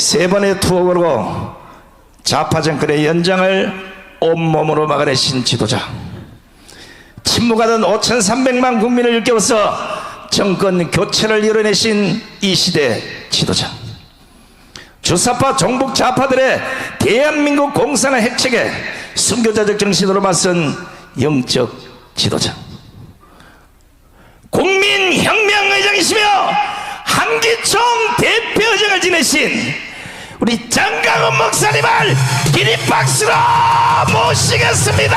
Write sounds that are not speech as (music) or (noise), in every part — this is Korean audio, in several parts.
세 번의 투옥으로 좌파 정권의 연장을 온몸으로 막아내신 지도자. 침묵하던 5,300만 국민을 일깨워서 정권 교체를 이뤄내신 이 시대 지도자. 주사파 종북 좌파들의 대한민국 공산화 핵책에 순교자적 정신으로 맞선 영적 지도자. 국민혁명의장이시며 한기총 대표의장을 지내신 우리 장강원 목사님을 기립박수로 모시겠습니다.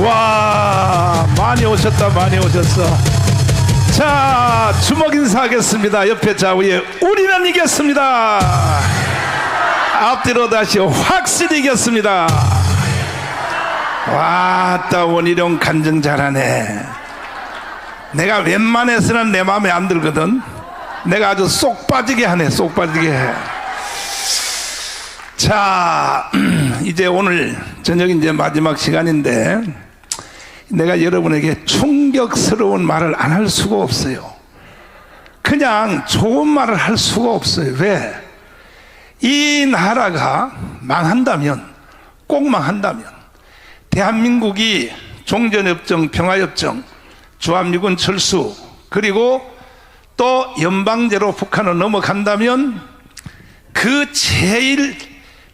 와 많이 오셨다 많이 오셨어. 자 주먹 인사하겠습니다. 옆에 좌우에 우리는 이겼습니다 앞뒤로 다시 확실히 이겼습니다 와따 원희룡 간증 잘하네 내가 웬만해서는 내 마음에 안 들거든 내가 아주 쏙 빠지게 하네 쏙 빠지게 해. 자 (clears throat) 이제 오늘 저녁 이제 마지막 시간인데 내가 여러분에게 충격스러운 말을 안 할 수가 없어요. 그냥 좋은 말을 할 수가 없어요. 왜? 이 나라가 망한다면, 꼭 망한다면, 대한민국이 종전협정, 평화협정, 주한미군 철수, 그리고 또 연방제로 북한을 넘어간다면 그 제일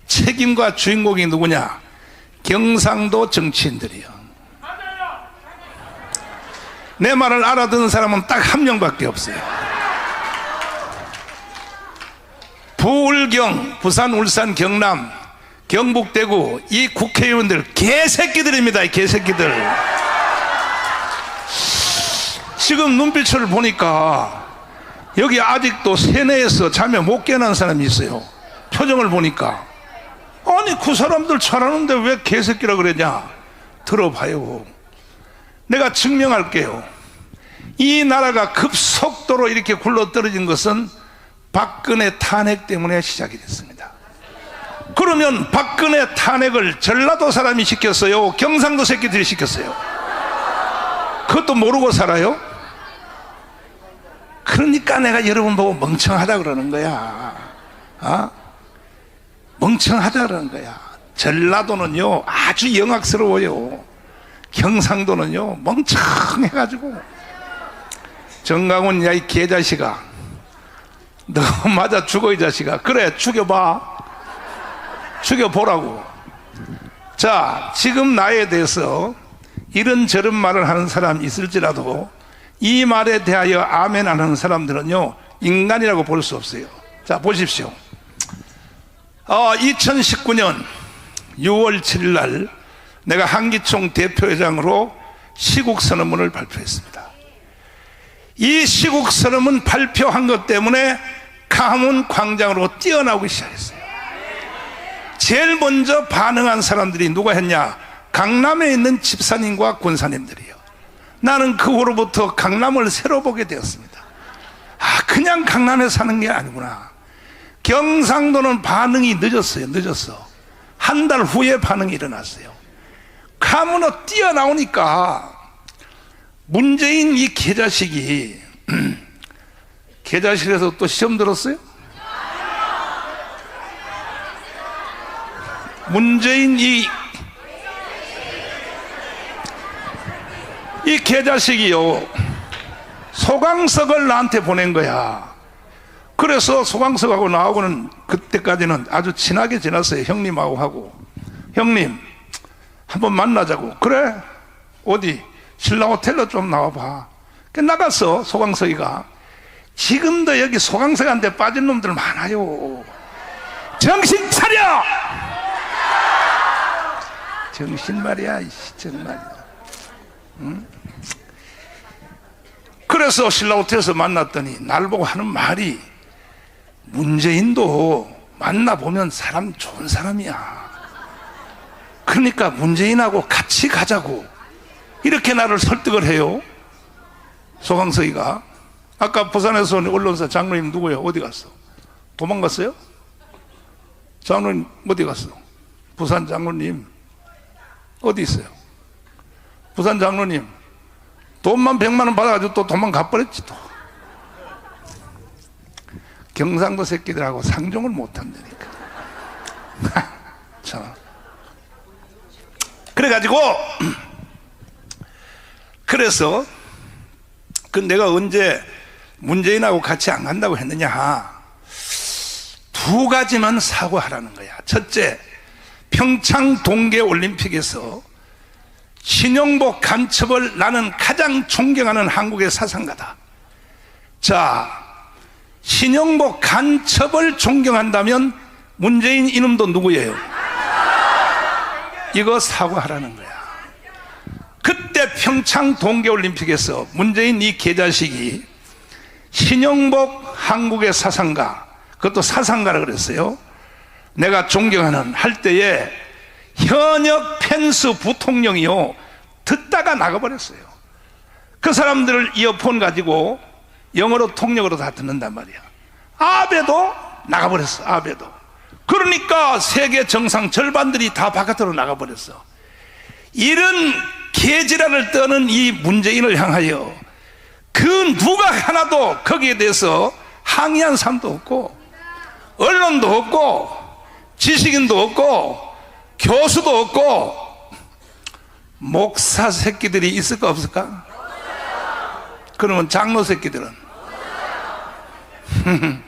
책임과 주인공이 누구냐? 경상도 정치인들이요. 내 말을 알아듣는 사람은 딱 한 명밖에 없어요. 부울경, 부산, 울산, 경남, 경북, 대구 이 국회의원들 개새끼들입니다. 이 개새끼들. 지금 눈빛을 보니까 여기 아직도 세뇌에서 잠에 못 깨어난 사람이 있어요. 표정을 보니까 아니 그 사람들 잘하는데 왜 개새끼라 그러냐? 들어봐요. 내가 증명할게요. 이 나라가 급속도로 이렇게 굴러 떨어진 것은 박근혜 탄핵 때문에 시작이 됐습니다. 그러면 박근혜 탄핵을 전라도 사람이 시켰어요? 경상도 새끼들이 시켰어요? 그것도 모르고 살아요? 그러니까 내가 여러분 보고 멍청하다 그러는 거야. 어? 멍청하다 그러는 거야. 전라도는요, 아주 영악스러워요. 경상도는요 멍청해가지고 정강훈 야 이 개자식아 너 (laughs) 맞아 죽어 이 자식아. 그래 죽여봐. 죽여보라고. 자 지금 나에 대해서 이런 저런 말을 하는 사람 있을지라도 이 말에 대하여 아멘 안 하는 사람들은요 인간이라고 볼 수 없어요. 자 보십시오. 어, 2019년 6월 7일 날 내가 한기총 대표회장으로 시국선언문을 발표했습니다. 이 시국선언문 발표한 것 때문에 가문 광장으로 뛰어나오기 시작했어요. 제일 먼저 반응한 사람들이 누가 했냐? 강남에 있는 집사님과 권사님들이요. 나는 그 후로부터 강남을 새로 보게 되었습니다. 아, 그냥 강남에 사는 게 아니구나. 경상도는 반응이 늦었어요. 늦었어. 한 달 후에 반응이 일어났어요. 가문어 뛰어나오니까 문재인 이 개자식이 (clears throat) 개자식에서 또 시험 들었어요? 문재인 이, 이 개자식이요. 소강석을 나한테 보낸 거야. 그래서 소강석하고 나하고는 그때까지는 아주 친하게 지났어요. 형님하고 하고. 형님, 한번 만나자고. 그래? 어디? 신라 호텔로 좀 나와봐. 그 나갔어, 소강석이가. 지금도 여기 소강석한테 빠진 놈들 많아요. 정신 차려! 정신 말이야, 정말이야. 응? 그래서 신라 호텔에서 만났더니 날 보고 하는 말이 문재인도 만나보면 사람 좋은 사람이야. 그러니까 문재인하고 같이 가자고 이렇게 나를 설득을 해요. 소강석이가 아까 부산에서 온 언론사 장로님 누구예요? 어디 갔어? 도망갔어요? 장로님 어디 갔어? 부산 장로님 어디 있어요? 부산 장로님 돈만 100만 원 받아가지고 또 도망가 버렸지 또 경상도 새끼들하고 상종을 못한다니까 (laughs) 자 그래가지고 (clears throat) 그래서 그 내가 언제 문재인하고 같이 안 간다고 했느냐? 두 가지만 사과하라는 거야. 첫째 평창 동계 올림픽에서 신영복 간첩을 나는 가장 존경하는 한국의 사상가다. 자 신영복 간첩을 존경한다면 문재인 이놈도 누구예요? 이거 사과하라는 거야. 그때 평창 동계올림픽에서 문재인 이 개자식이 신영복 한국의 사상가. 그것도 사상가라 그랬어요. 내가 존경하는 할 때에 현역 펜스 부통령이요. 듣다가 나가버렸어요. 그 사람들을 이어폰 가지고 영어로 통역으로 다 듣는단 말이야. 아베도 나가버렸어 아베도. 그러니까 세계 정상 절반들이 다 바깥으로 나가버렸어. 이런 개지랄을 떠는 이 문재인을 향하여 그 누가 하나도 거기에 대해서 항의한 사람도 없고 언론도 없고 지식인도 없고 교수도 없고 목사 새끼들이 있을까 없을까? 그러면 장로 새끼들은? (laughs)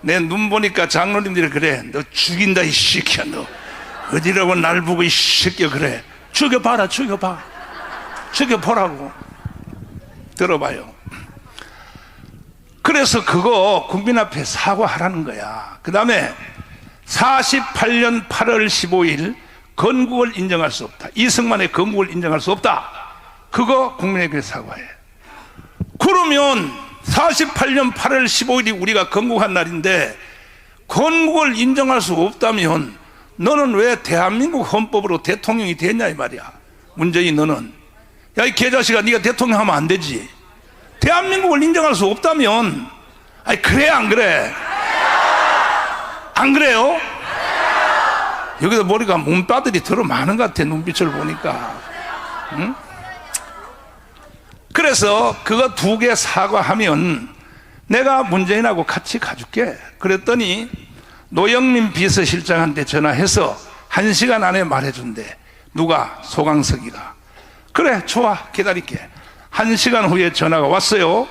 내 눈 보니까 장로님들이 그래. 너 죽인다 이 새끼야 너. 어디라고 날 보고 이 새끼야 그래. 죽여봐라 죽여봐. 죽여보라고. 들어봐요 그래서 그거 국민 앞에 사과하라는 거야. 그 다음에 48년 8월 15일 건국을 인정할 수 없다. 이승만의 건국을 인정할 수 없다. 그거 국민에게 사과해. 그러면 48년 8월 15일이 우리가 건국한 날인데 건국을 인정할 수 없다면 너는 왜 대한민국 헌법으로 대통령이 됐냐 이 말이야. 문재인 너는. 야 이 개자식아 네가 대통령 하면 안 되지 대한민국을 인정할 수 없다면 아니 그래 안 그래? 안 그래요? 여기서 머리가 몸빠들이 들어 많은 것 같아 눈빛을 보니까. 응? 그래서 그거 두 개 사과하면 내가 문재인하고 같이 가줄게. 그랬더니 노영민 비서실장한테 전화해서 한 시간 안에 말해준대. 누가? 소강석이가. 그래 좋아. 기다릴게 한 시간 후에 전화가 왔어요.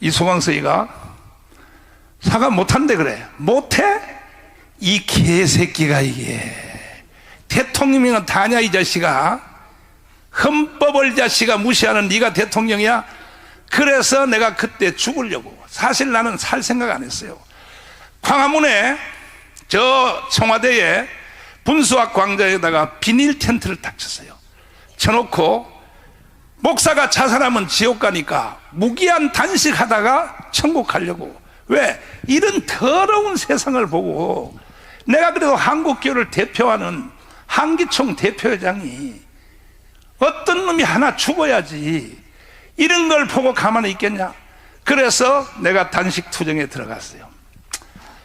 이 소강석이가 사과 못한대 그래. 못해? 이 개새끼가 이게. 대통령이면 다냐 이 자식아? 헌법을 자식아 무시하는 네가 대통령이야? 그래서 내가 그때 죽으려고. 사실 나는 살 생각 안 했어요. 광화문에 저 청와대에 분수학 광장에다가 비닐 텐트를 딱 쳤어요. 쳐놓고 목사가 자살하면 지옥 가니까 무기한 단식하다가 천국 가려고. 왜? 이런 더러운 세상을 보고 내가 그래도 한국교를 대표하는 한기총 대표회장이 어떤 놈이 하나 죽어야지 이런 걸 보고 가만히 있겠냐? 그래서 내가 단식 투정에 들어갔어요.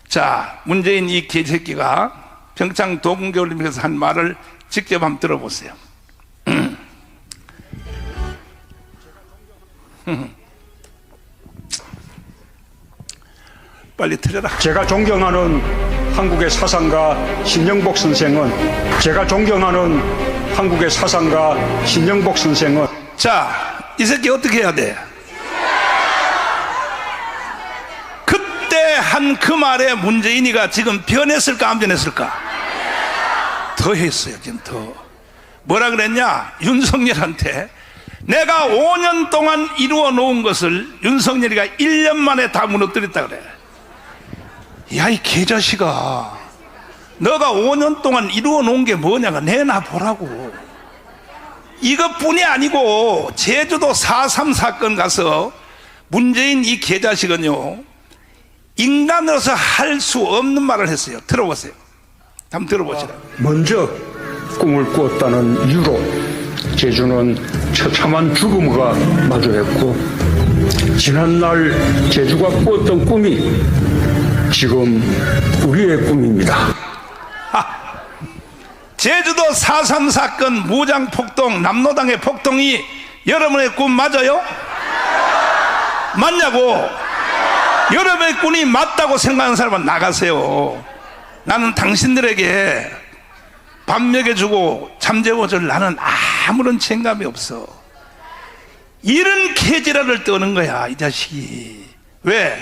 자 문재인 이 개새끼가 평창 동계올림픽에서 한 말을 직접 한번 들어보세요 (clears throat) (laughs) 빨리 틀어라 제가 존경하는 한국의 사상가 신영복 선생은 제가 존경하는 한국의 사상가 신영복 선생은 자, 이 새끼 어떻게 해야 돼? 그때 한 그 말에 문재인이가 지금 변했을까 안 변했을까? 더 했어요, 지금 더. 뭐라 그랬냐? 윤석열한테 내가 5년 동안 이루어 놓은 것을 윤석열이가 1년 만에 다 무너뜨렸다 그래. 야, 이 개자식아. 너가 5년 동안 이루어 놓은 게 뭐냐가 내놔 보라고. 이것뿐이 아니고 제주도 4.3 사건 가서 문재인 이 개자식은요 인간으로서 할 수 없는 말을 했어요 들어보세요 한번 들어보시라 먼저 꿈을 꾸었다는 이유로 제주는 처참한 죽음과 마주했고 지난날 제주가 꾸었던 꿈이 지금 우리의 꿈입니다. 제주도 4.3 사건 무장 폭동 남로당의 폭동이 여러분의 꿈 맞아요? 맞냐고 여러분의 꿈이 맞다고 생각하는 사람은 나가세요 나는 당신들에게 밥 먹여주고 잠재워줄 나는 아 무런 책임감이 없어. 이런 개지랄을 떠는 거야 이 자식이. 왜?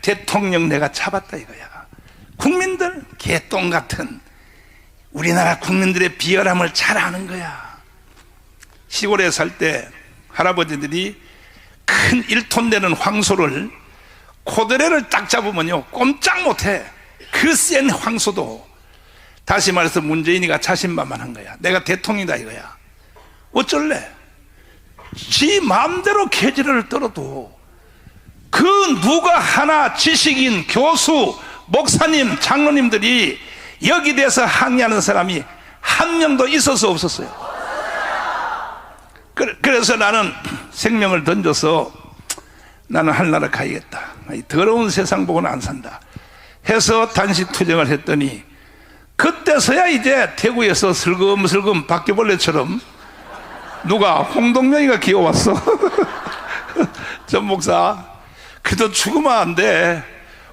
대통령 내가 잡았다 이거야. 국민들 개똥 같은 우리나라 국민들의 비열함을 잘 아는 거야. 시골에 살 때 할아버지들이 큰 1톤 되는 황소를 코드레를 딱 잡으면요 꼼짝 못해. 그 센 황소도 다시 말해서 문재인이가 자신만만한 거야. 내가 대통령이다 이거야 어쩔래 지 마음대로 개지를 떨어도 그 누가 하나 지식인 교수 목사님 장로님들이 여기 대해서 항의하는 사람이 한 명도 있어서 없었어요 그래- 그래서 나는 생명을 던져서 나는 한나라 가야겠다. 이 더러운 세상 보고는 안 산다. 해서 단식 투쟁을 했더니 그때서야 이제 대구에서 슬금슬금 바퀴벌레처럼 누가 홍동명이가 기어왔어. (laughs) 전 목사, 그래도 죽으면 안 돼.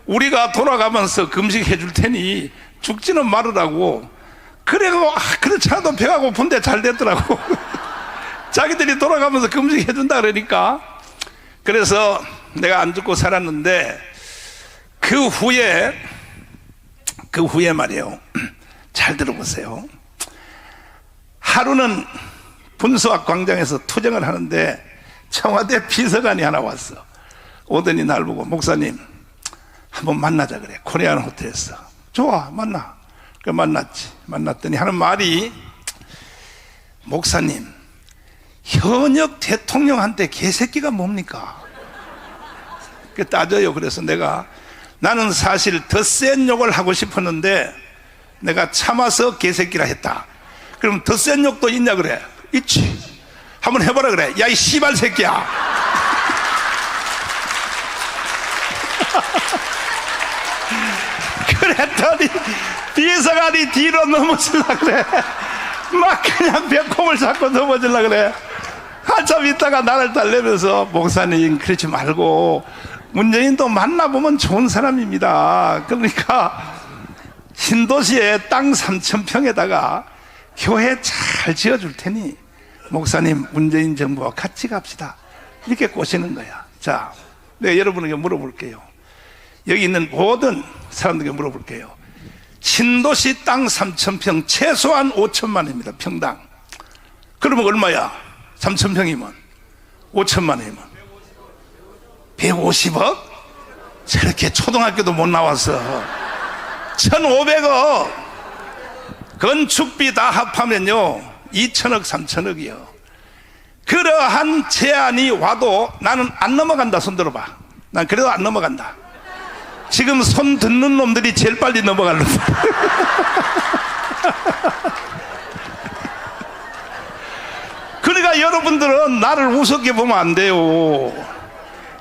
우리가 돌아가면서 금식해 줄 테니 죽지는 말으라고. 그래고, 아, 그렇지 않아도 배가 고픈데 잘 됐더라고. (laughs) 자기들이 돌아가면서 금식해 준다 그러니까. 그래서 내가 안 죽고 살았는데 그 후에 그 후에 말이에요. (clears throat) 잘 들어보세요. 하루는 분수학 광장에서 투쟁을 하는데 청와대 비서관이 하나 왔어. 오더니 날 보고 목사님 한번 만나자 그래. 코리안 호텔에서. 좋아 만나. 그 만났지. 만났더니 하는 말이 목사님 현역 대통령한테 개새끼가 뭡니까? 그 따져요. 그래서 내가 나는 사실 더 센 욕을 하고 싶었는데 내가 참아서 개새끼라 했다. 그럼 더 센 욕도 있냐 그래? 있지. 한번 해보라 그래. 야 이 씨발 새끼야. (laughs) 그랬더니 비서관이 뒤로 넘어질라 그래. 막 그냥 배꼽을 잡고 넘어질라 그래. 한참 있다가 나를 달래면서 목사님 그러지 말고 문재인도 만나보면 좋은 사람입니다. 그러니까 신도시에 땅 3천 평에다가 교회 잘 지어줄 테니 목사님 문재인 정부와 같이 갑시다. 이렇게 꼬시는 거야. 자, 내가 여러분에게 물어볼게요. 여기 있는 모든 사람들에게 물어볼게요. 신도시 땅 3천 평 최소한 5천만 원입니다. 평당. 그러면 얼마야? 3천 평이면 5천만 원이면 150억? 저렇게 초등학교도 못 나와서 1,500억 건축비 다 합하면요 2천억 3천억이요 그러한 제안이 와도 나는 안 넘어간다 손 들어봐 난 그래도 안 넘어간다 지금 손 듣는 놈들이 제일 빨리 넘어갈 놈 (laughs) 그러니까 여러분들은 나를 우습게 보면 안 돼요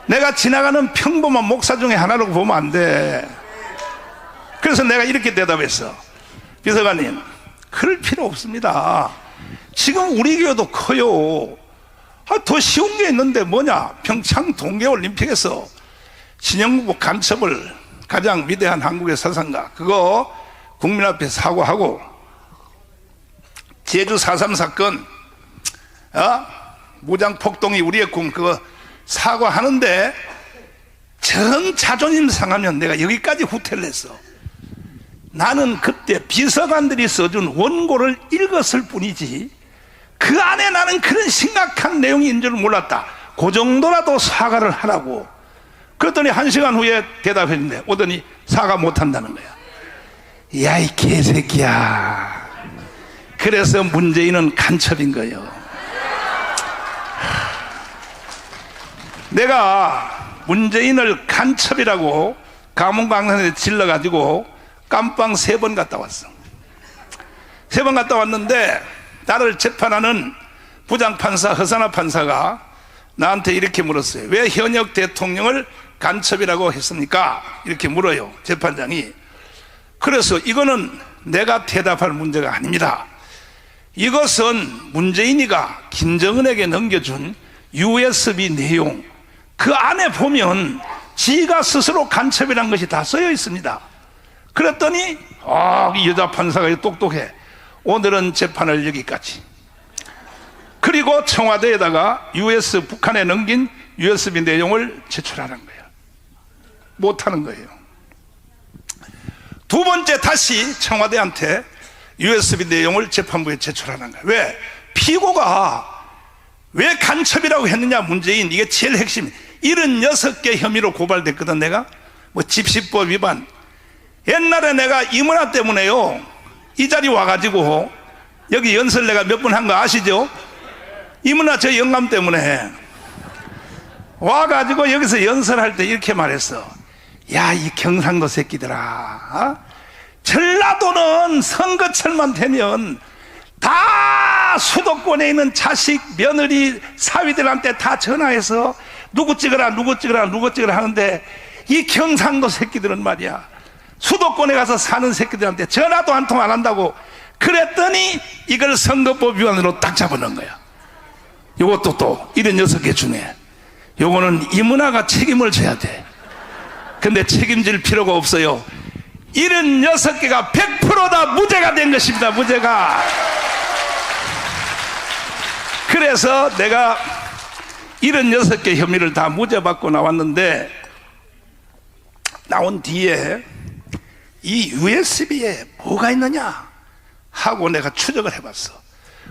내가 지나가는 평범한 목사 중에 하나로 보면 안 돼. 그래서 내가 이렇게 대답했어. 비서관님, 그럴 필요 없습니다. 지금 우리 교회도 커요. 아, 더 쉬운 게 있는데 뭐냐? 평창 동계올림픽에서 신영국 간첩을 가장 위대한 한국의 사상가, 그거 국민 앞에 사과하고 제주 4.3 사건, 어? 무장폭동이 우리의 꿈, 그거 사과하는데 정 자존심 상하면 내가 여기까지 후퇴를 했어. 나는 그때 비서관들이 써준 원고를 읽었을 뿐이지 그 안에 나는 그런 심각한 있는 줄 몰랐다. 그 정도라도 사과를 하라고. 그랬더니 한 시간 후에 대답했는데 오더니 사과 못 한다는 거야. 야, 이 개새끼야. 그래서 문재인은 간첩인 거예요. 내가 문재인을 간첩이라고 감옥강산에 질러가지고 깜빵 세 번 갔다 왔어. 세 번 갔다 왔는데 나를 재판하는 부장판사 허사나 판사가 나한테 이렇게 물었어요. 왜 현역 대통령을 간첩이라고 했습니까? 이렇게 물어요. 재판장이. 그래서 이거는 내가 대답할 문제가 아닙니다. 이것은 문재인이가 김정은에게 넘겨준 USB 내용 그 안에 보면 지가 스스로 간첩이란 것이 다 쓰여 있습니다. 그랬더니 아, 이 여자 판사가 똑똑해. 오늘은 재판을 여기까지. 그리고 청와대에다가 US 북한에 넘긴 USB 내용을 제출하는 거예요. 못하는 거예요. 두 번째 다시 청와대한테 USB 내용을 재판부에 제출하는 거예요. 왜? 피고가 왜 간첩이라고 했느냐 문재인 이게 제일 핵심 76개 혐의로 고발됐거든 내가 뭐 집시법 위반 옛날에 내가 이문화 때문에요 이 자리 와가지고 여기 연설 내가 몇 번 한 거 아시죠? 이문화 저 영감 때문에 와가지고 여기서 연설할 때 이렇게 말했어 야 이 경상도 새끼들아 어? 전라도는 선거철만 되면 다 수도권에 있는 자식, 며느리, 사위들한테 다 전화해서 누구 찍어라, 누구 찍어라, 누구 찍어라 하는데 이 경상도 새끼들은 말이야. 수도권에 가서 사는 새끼들한테 전화도 한 통 안 한다고 그랬더니 이걸 선거법 위반으로 딱 잡아놓은 거야. 요것도 또 76개 중에 요거는 이문화가 책임을 져야 돼. 근데 책임질 필요가 없어요. 76개가 100%다 무죄가 된 것입니다. 무죄가. 그래서 내가 76개 혐의를 다 무죄받고 나왔는데 나온 뒤에 이 USB에 뭐가 있느냐 하고 내가 추적을 해봤어.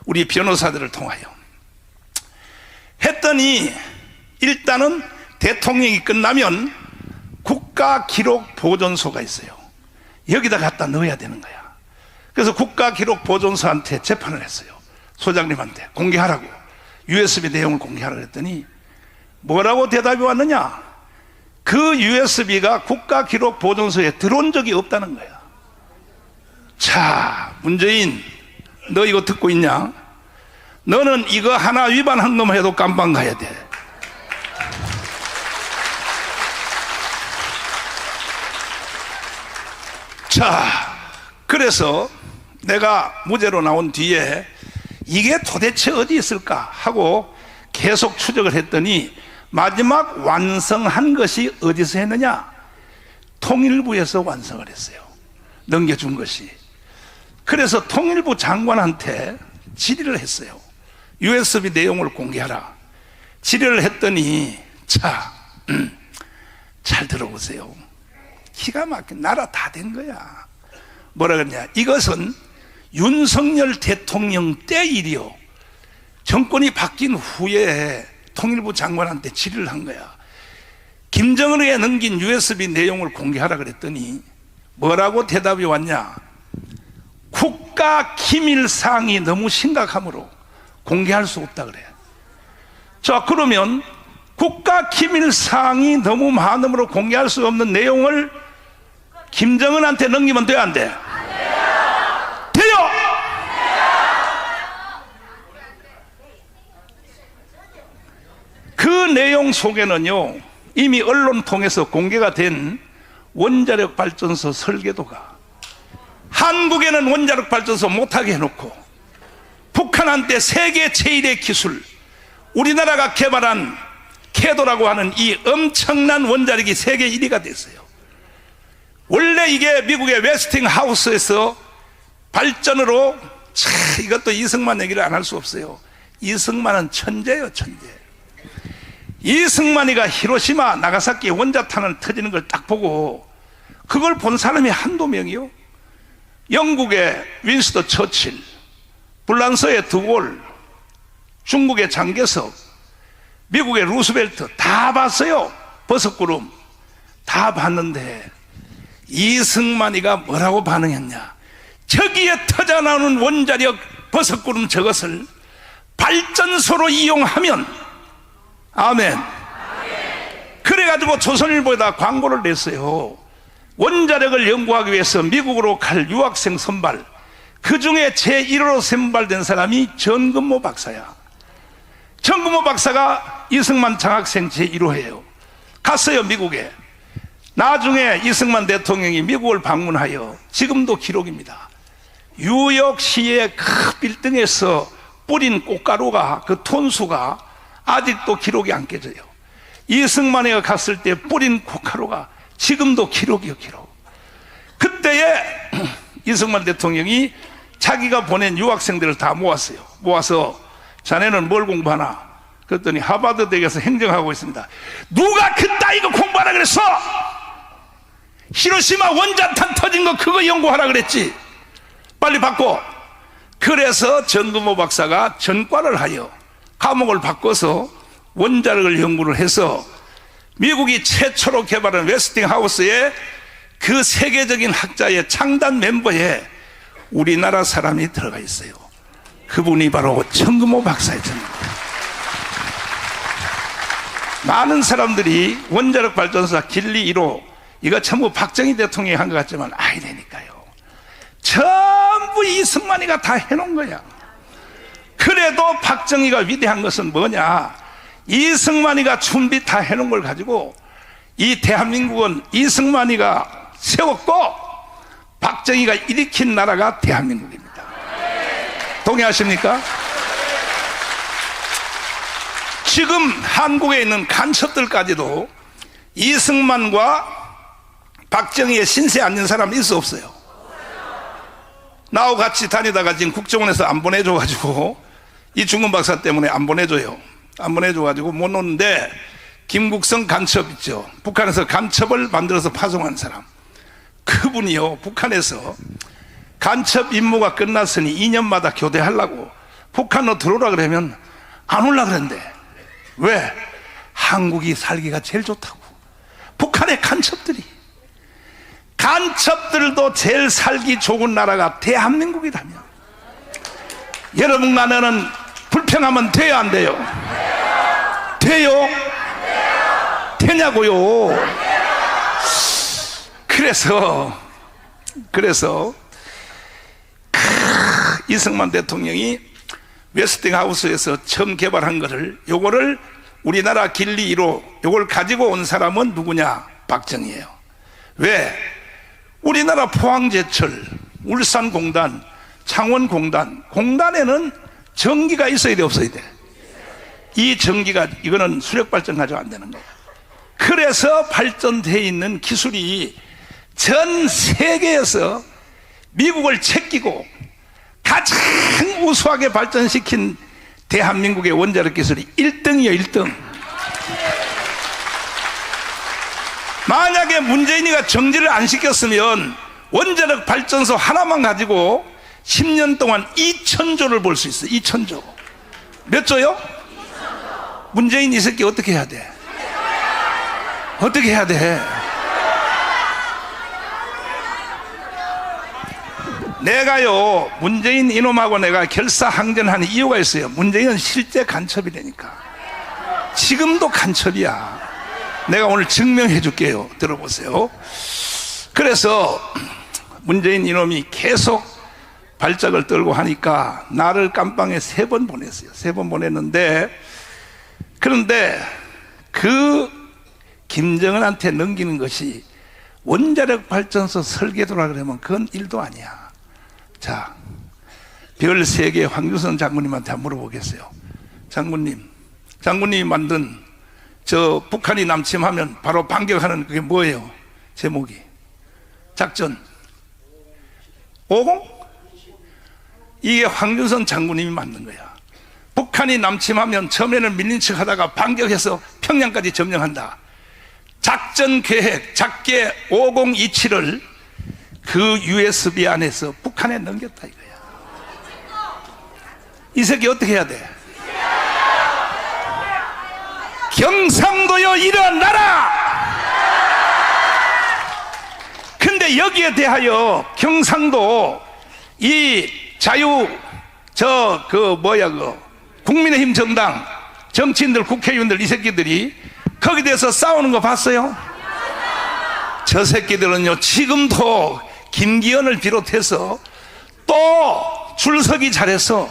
우리 변호사들을 통하여. 했더니 일단은 대통령이 끝나면 국가 기록 보존소가 있어요. 여기다 갖다 넣어야 되는 거야. 그래서 국가 기록 보존소한테 재판을 했어요. 소장님한테 공개하라고. USB 내용을 공개하라고 했더니 뭐라고 대답이 왔느냐? 그 USB가 국가 기록 보존소에 들어온 적이 없다는 거야. 자, 문재인, 너 이거 듣고 있냐? 너는 이거 하나 위반한 것만 해도 깜빵 가야 돼. 자, 그래서 내가 무죄로 나온 뒤에 이게 도대체 어디 있을까 하고 계속 추적을 했더니 마지막 완성한 것이 어디서 했느냐? 통일부에서 완성을 했어요. 넘겨준 것이. 그래서 통일부 장관한테 질의를 했어요. USB 내용을 공개하라. 질의를 했더니, 자, 음, 잘 들어보세요. 기가 막힌 나라 다 된 거야. 뭐라 그러냐. 이것은 윤석열 대통령 때 일이요. 정권이 바뀐 후에 통일부 장관한테 질의를 한 거야. 김정은에게 넘긴 USB 내용을 공개하라 그랬더니 뭐라고 대답이 왔냐? 국가 기밀 사항이 너무 심각하므로 공개할 수 없다 그래. 자, 그러면 국가 기밀 사항이 너무 많으므로 공개할 수 없는 내용을 김정은한테 넘기면 돼요, 안 돼? 돼요! 그 내용 속에는요, 이미 언론 통해서 공개가 된 원자력 발전소 설계도가 한국에는 원자력 발전소 못하게 해놓고 북한한테 세계 제일의 기술, 우리나라가 개발한 캐도라고 하는 이 엄청난 원자력이 세계 1위가 됐어요. 원래 이게 미국의 웨스팅 하우스에서 발전으로 차, 이것도 이승만 얘기를 안 할 수 없어요. 이승만은 천재예요, 천재. 이승만이가 히로시마, 나가사키 원자탄을 터지는 걸 딱 보고 그걸 본 사람이 한두 명이요. 영국의 윈스터 처칠, 불란서의 드골, 중국의 장개석, 미국의 루스벨트 다 봤어요. 버섯구름 다 봤는데 이승만이가 뭐라고 반응했냐? 저기에 터져 나오는 원자력 버섯구름 저것을 발전소로 이용하면 아멘. 그래가지고 조선일보에다 광고를 냈어요. 원자력을 연구하기 위해서 미국으로 갈 유학생 선발. 그 중에 제1호로 선발된 사람이 전근모 박사야. 전근모 박사가 이승만 장학생 제1호예요. 갔어요, 미국에. 나중에 이승만 대통령이 미국을 방문하여 지금도 기록입니다. 뉴욕시의 그 빌딩에서 뿌린 꽃가루가 그 톤수가 아직도 기록이 안 깨져요. 이승만이가 갔을 때 뿌린 꽃가루가 지금도 기록이요, 기록. 그때에 (clears throat) 이승만 대통령이 자기가 보낸 유학생들을 다 모았어요. 모아서 자네는 뭘 공부하나? 그랬더니 하버드 대학에서 행정하고 있습니다. 누가 그따위 거 공부하라 그랬어? 히로시마 원자탄 터진 거 그거 연구하라 그랬지. 빨리 바꿔. 그래서 전금호 박사가 전과를 하여 과목을 바꿔서 원자력을 연구를 해서 미국이 최초로 개발한 웨스팅하우스에 그 세계적인 학자의 창단 멤버에 우리나라 사람이 들어가 있어요. 그분이 바로 전금호 박사였습니다. 많은 사람들이 원자력 발전소 길리 1호 이거 전부 박정희 대통령이 한 것 같지만 아니라니까요. 전부 이승만이가 다 해놓은 거야. 그래도 박정희가 위대한 것은 뭐냐? 이승만이가 준비 다 해놓은 걸 가지고 이 대한민국은 이승만이가 세웠고 박정희가 일으킨 나라가 대한민국입니다. 동의하십니까? 지금 한국에 있는 간첩들까지도 이승만과 박정희의 신세에 앉는 사람 있어 없어요? 나하고 같이 다니다가 지금 국정원에서 안 보내줘가지고 이 중근 박사 때문에 안 보내줘요. 안 보내줘가지고 못 오는데 김국성 간첩 있죠. 북한에서 간첩을 만들어서 파송한 사람. 그분이요. 북한에서 간첩 임무가 끝났으니 2년마다 교대하려고 북한으로 들어오라 그러면 안 올라 그랬는데 왜? 한국이 살기가 제일 좋다고. 북한의 간첩들이. 간첩들도 제일 살기 좋은 나라가 대한민국이라면. 여러분 나라는 불평하면 돼요, 안 돼요? 돼요? 되냐고요? 그래서, 그래서, 크, 이승만 대통령이 웨스팅하우스에서 처음 개발한 것을 요거를 우리나라 길리 1호 요걸 가지고 온 사람은 누구냐? 박정희예요. 왜? 우리나라 포항제철, 울산공단, 창원공단, 공단에는 전기가 있어야 돼 없어야 돼? 이 전기가 이거는 수력 발전 가지고 안 되는 거야. 그래서 발전되어 있는 기술이 전 세계에서 미국을 챙기고 가장 우수하게 발전시킨 대한민국의 원자력 기술이 1등이에요, 1등. 만약에 문재인이가 정지를 안 시켰으면 원자력 발전소 하나만 가지고 10년 동안 2천조를 볼 수 있어요. 2천조. 몇 조요? 문재인 이 새끼 어떻게 해야 돼? 어떻게 해야 돼? 내가요, 문재인 이놈하고 내가 결사항전하는 이유가 있어요. 문재인은 실제 간첩이라니까. 지금도 간첩이야. 내가 오늘 증명해 줄게요. 들어보세요. 그래서 문재인 이놈이 계속 발작을 떨고 하니까 나를 깜빵에 세 번 보냈어요. 세 번 보냈는데 그런데 그 김정은한테 넘기는 것이 원자력 발전소 설계도라 그러면 그건 일도 아니야. 자, 별세개 황유선 장군님한테 물어보겠어요. 장군님, 장군님이 만든 저 북한이 남침하면 바로 반격하는 그게 뭐예요? 제목이 작전 50? 이게 황윤선 장군님이 만든 거야. 북한이 남침하면 처음에는 밀린 척 하다가 반격해서 평양까지 점령한다. 작전 계획 작게 5027을 그 USB 안에서 북한에 넘겼다 이거야. 이 새끼 어떻게 해야 돼? 경상도여 일어나라! 근데 여기에 대하여 경상도 이 자유 저 그 뭐야 그 국민의힘 정당 정치인들 국회의원들 이 새끼들이 거기 대해서 싸우는 거 봤어요? 저 새끼들은요 지금도 김기현을 비롯해서 또 줄서기 잘해서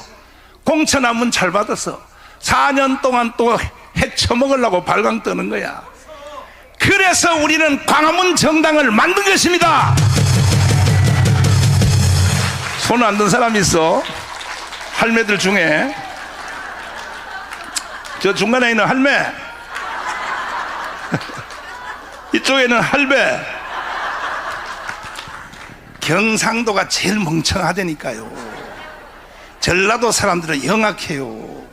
공천한문 잘 받아서 4년 동안 또 해쳐먹으려고 발광 뜨는 거야. 그래서 우리는 광화문 정당을 만든 것입니다. 손 안 든 사람 있어? 할매들 중에. 저 중간에 있는 할매. (laughs) 이쪽에는 할배. 경상도가 제일 멍청하다니까요. 전라도 사람들은 영악해요.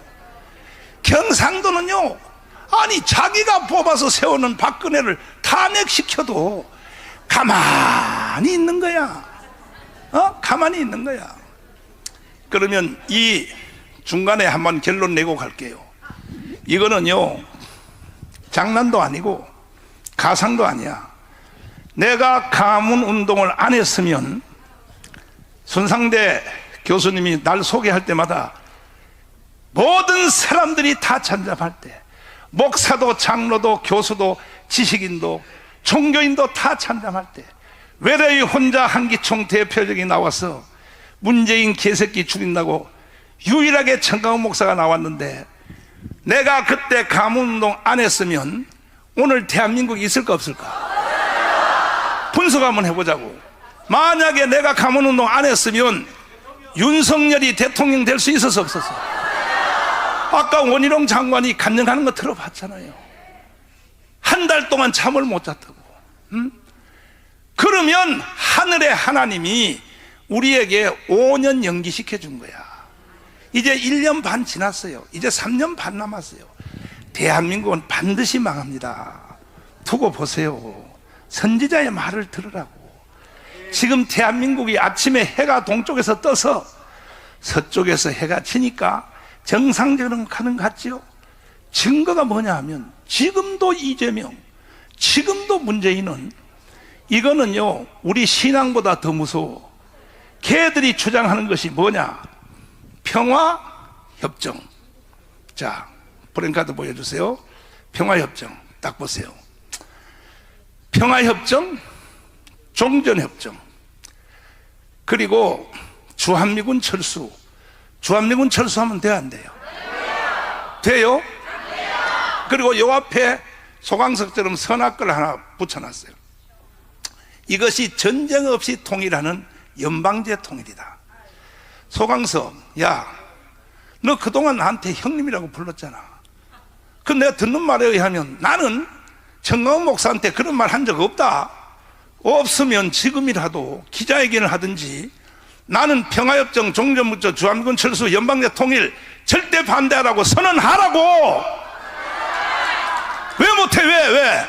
경상도는요 아니 자기가 뽑아서 세우는 박근혜를 탄핵시켜도 가만히 있는 거야 어? 가만히 있는 거야. 그러면 이 중간에 한번 결론 내고 갈게요. 이거는요 장난도 아니고 가상도 아니야. 내가 가문 운동을 안 했으면 손상대 교수님이 날 소개할 때마다 모든 사람들이 다 찬잡할 때 목사도 장로도 교수도 지식인도 종교인도 다 찬잡할 때 외래의 혼자 한기총 대표적이 나와서 문재인 개새끼 죽인다고 유일하게 청강원 목사가 나왔는데 내가 그때 가문운동 안 했으면 오늘 대한민국이 있을까 없을까? 분석 한번 해보자고. 만약에 내가 가문운동 안 했으면 윤석열이 대통령 될 수 있었어 없었어 아까 원희룡 장관이 간증하는 거 들어봤잖아요. 한 달 동안 잠을 못 잤다고. 음? 그러면 하늘의 하나님이 우리에게 5년 연기시켜 준 거야. 이제 1년 반 지났어요. 이제 3년 반 남았어요. 대한민국은 반드시 망합니다. 두고 보세요. 선지자의 말을 들으라고. 지금 대한민국이 아침에 해가 동쪽에서 떠서 서쪽에서 해가 지니까 정상적으로 가는 것 같지요? 증거가 뭐냐 하면 지금도 이재명, 지금도 문재인은 이거는요, 우리 신앙보다 더 무서워. 걔들이 주장하는 것이 뭐냐? 평화 협정. 자, 브랜카드 보여주세요. 평화 협정. 딱 보세요. 평화 협정, 종전 협정. 그리고 주한미군 철수. 주한미군 철수하면 돼요, 안 돼요? 돼요? 그리고 요 앞에 소강석처럼 선악글 하나 붙여놨어요. 이것이 전쟁 없이 통일하는 연방제 통일이다. 소강석, 야, 너 그동안 나한테 형님이라고 불렀잖아. 그 내가 듣는 말에 의하면 나는 정광훈 목사한테 그런 말 한 적 없다. 없으면 지금이라도 기자회견을 하든지 나는 평화협정, 종전무조, 주한군 철수, 연방제 통일 절대 반대하라고 선언하라고! 왜 못해, 왜, 왜?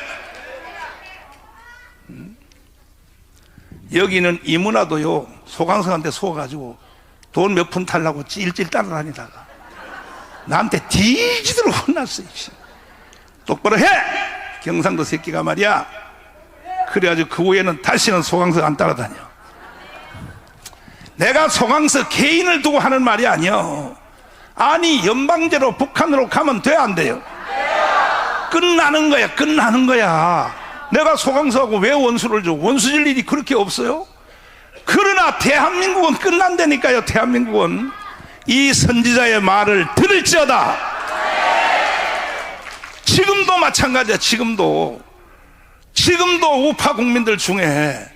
여기는 이문화도요, 소강성한테 속아가지고 돈 몇 푼 달라고 찔찔 따라다니다가 나한테 뒤지도록 혼났어요. 씨. 똑바로 해! 경상도 새끼가 말이야. 그래가지고 그 후에는 다시는 소강석 안 따라다녀. 내가 소강석 개인을 두고 하는 말이 아니요. 아니 연방제로 북한으로 가면 돼 안 돼요? 끝나는 거야 끝나는 거야 내가 소강석하고 왜 원수를 줘? 원수질 일이 그렇게 없어요? 그러나 대한민국은 끝난다니까요 대한민국은. 이 선지자의 말을 들을지어다. 지금도 마찬가지야 지금도. 지금도 우파 국민들 중에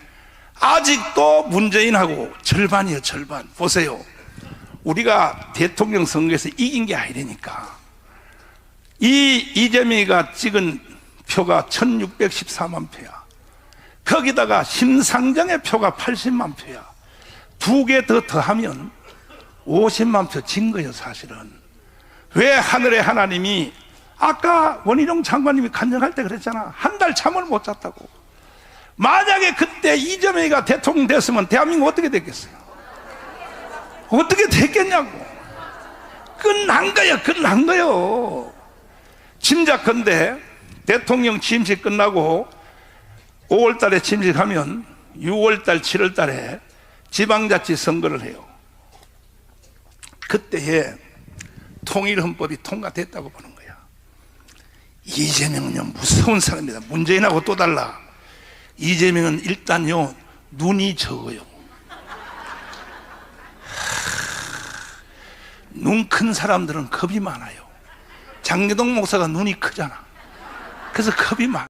아직도 문재인하고 절반이에요 절반. 보세요. 우리가 대통령 선거에서 이긴 게 아니라니까. 이 이재명이가 찍은 표가 1614만 표야. 거기다가 심상정의 표가 80만 표야. 두 개 더 더하면 50만 표 진 거예요 사실은. 왜 하늘의 하나님이 아까 원희룡 장관님이 간증할 때 그랬잖아. 한 달 잠을 못 잤다고. 만약에 그때 이재명이가 대통령 됐으면 대한민국 어떻게 됐겠어요? 어떻게 됐겠냐고. 끝난 거야 끝난 거요. 짐작컨대 대통령 취임식 끝나고 5월 달에 취임식하면 6월 달 7월 달에 지방자치 선거를 해요. 그때에 통일헌법이 통과됐다고 보는 거야. 이재명은요 무서운 사람이다. 문재인하고 또 달라. 이재명은 일단요 눈이 적어요. 눈 큰 사람들은 겁이 많아요. 장계동 목사가 눈이 크잖아 그래서 겁이 많아